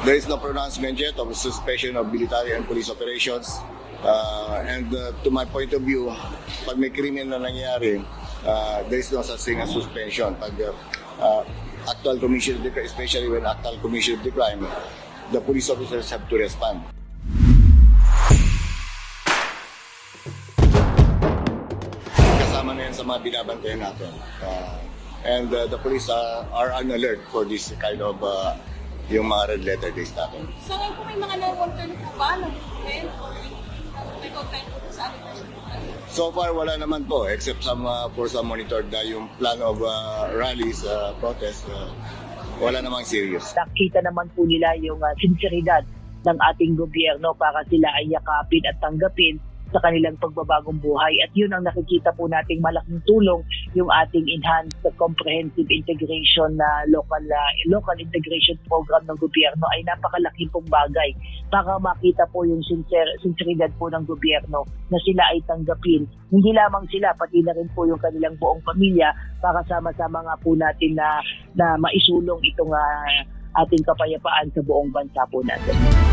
There is no pronouncement yet of suspension of military and police operations. Uh, and uh, to my point of view, pag may krimen na nangyari, uh, there is no such thing as suspension. Pag uh, uh, actual commission of the crime, especially when actual commission of the crime, the police officers have to respond. Kasama na yan sa mga binabantayan natin. Uh, and uh, the police uh, are on alert for this kind of uh, yung mga red letter days natin. So ngayon po may mga na-concern po ba ng event or may content po sa ating So far, wala naman po, except some uh, for some monitored na yung plan of uh, rallies, uh, protests, uh, wala namang serious. nakita naman po nila yung uh, sinseridad ng ating gobyerno para sila ay yakapin at tanggapin sa kanilang pagbabagong buhay. At yun ang nakikita po nating malaking tulong yung ating enhanced comprehensive integration na local uh, local integration program ng gobyerno ay napakalaking pong bagay para makita po yung sincer, sinseridad po ng gobyerno na sila ay tanggapin. Hindi lamang sila, pati na rin po yung kanilang buong pamilya para sama-sama nga po natin na, na maisulong itong ah, ating kapayapaan sa buong bansa po natin.